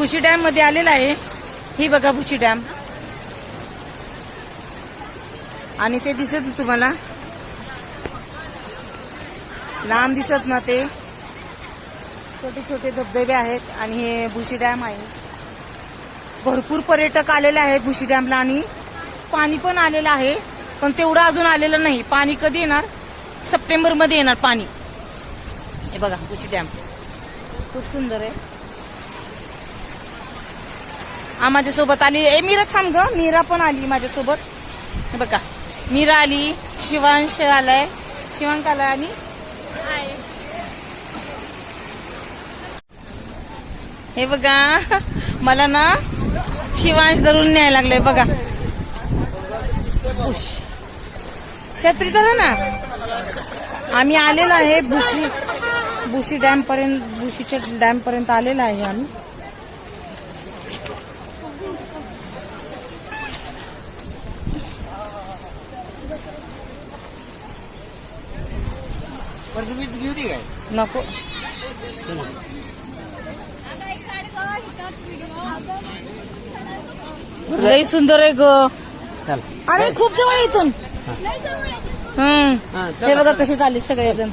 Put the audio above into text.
भुशी डॅममध्ये आलेला आहे. ही बघा भुशी डॅम. आणि ते दिसत तुम्हाला. लांब दिसत ना ते. छोटे छोटे धबधबे आहेत आणि हे भुशी डॅम आहे. भरपूर पर्यटक आलेले आहेत भुशी डॅमला आणि पाणी पण आलेलं आहे. पण तेवढं अजून आलेलं नाही. पाणी कधी येणार? सप्टेंबरमध्ये येणार पाणी. हे बघा भुशी डॅम. खूप सुंदर आहे. माझ्यासोबत आली. ए मीरा थांब ग. मीरा पण आली माझ्यासोबत. हे बघा. मीरा आली. शिवांश आलाय शिवांक आलाय आणि? हे बघा. मला ना शिवांश धरून न्यायला लागले बघा. छत्री तर ना. आम्ही आलेलो आहे भुशी भुशी डॅम पर्यंत भुशीच्या डॅम पर्यंत आलेलो आहे आम्ही. वरचं बीच घेऊ दे काय नको. लई सुंदर आहे ग. चल. अरे खूप जवळ आहे इथून. हम्म. हा, ते बघा कसे चालले सगळेजण.